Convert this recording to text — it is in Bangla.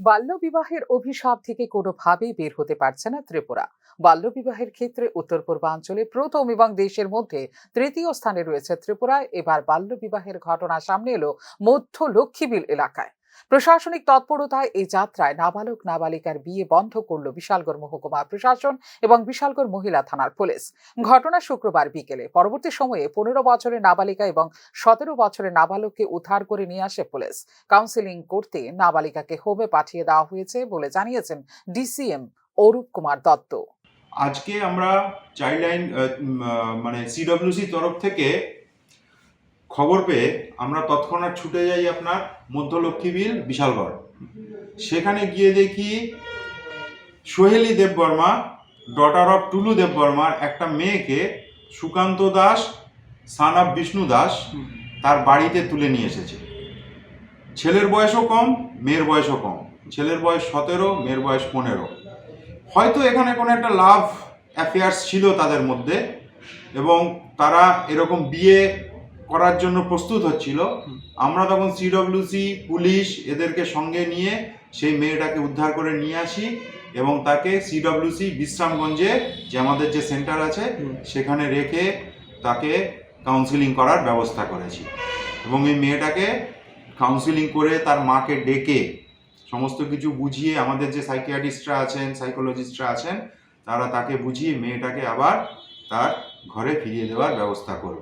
বাল্যবিবাহের অভিশাপ থেকে কোনোভাবেই বের হতে পারছে না ত্রিপুরা। বাল্যবিবাহের ক্ষেত্রে উত্তর পূর্বাঞ্চলে প্রথম এবং দেশের মধ্যে তৃতীয় স্থানে রয়েছে ত্রিপুরায় এবার বাল্যবিবাহের ঘটনা সামনে এলো মধ্য লক্ষ্মীবিল এলাকায়। প্রশাসনিক তৎপরতায় এই যাত্রায় নাবালক নাবালিকার বিয়ে বন্ধ করল বিশালগড় মহকুমা প্রশাসন এবং বিশালগড় মহিলা থানার পুলিশ। ঘটনা শুক্রবার বিকেলে। পরবর্তী সময়ে পনেরো বছরের নাবালিকা এবং সতেরো বছরের নাবালককে উদ্ধার করে নিয়ে আসে পুলিশ। কাউন্সিলিং করতে নাবালিকাকে হোমে পাঠিয়ে দেওয়া হয়েছে বলে জানিয়েছেন ডিসিএম অরূপ কুমার দত্ত। আজকে আমরা চাইল্ড লাইন মানে সিডব্লিউসি তরফ থেকে খবর পেয়ে আমরা তৎক্ষণাৎ ছুটে যাই আপনার মধ্য লক্ষ্মীবিল বিশালগড়। সেখানে গিয়ে দেখি সোহেলি দেববর্মা ডটার অফ টুলু দেববর্মার একটা মেয়েকে সুকান্ত দাস সান অফ বিষ্ণু দাস, তার বাড়িতে তুলে নিয়ে এসেছে। ছেলের বয়সও কম, মেয়ের বয়সও কম। ছেলের বয়স সতেরো, মেয়ের বয়স পনেরো। হয়তো এখানে কোনো একটা লাভ অ্যাফেয়ার্স ছিল তাদের মধ্যে, এবং তারা এরকম বিয়ে করার জন্য প্রস্তুত হচ্ছিল। আমরা তখন সিডব্লিউসি পুলিশ এদেরকে সঙ্গে নিয়ে সেই মেয়েটাকে উদ্ধার করে নিয়ে আসি এবং তাকে সিডব্লিউসি বিশ্রামগঞ্জে যে আমাদের যে সেন্টার আছে সেখানে রেখে তাকে কাউন্সিলিং করার ব্যবস্থা করেছি। এবং এই মেয়েটাকে কাউন্সিলিং করে তার মাকে ডেকে সমস্ত কিছু বুঝিয়ে আমাদের যে সাইকিয়াট্রিস্টরা আছেন সাইকোলজিস্টরা আছেন তারা তাকে বুঝিয়ে মেয়েটাকে আবার তার ঘরে ফিরিয়ে দেওয়ার ব্যবস্থা করবে।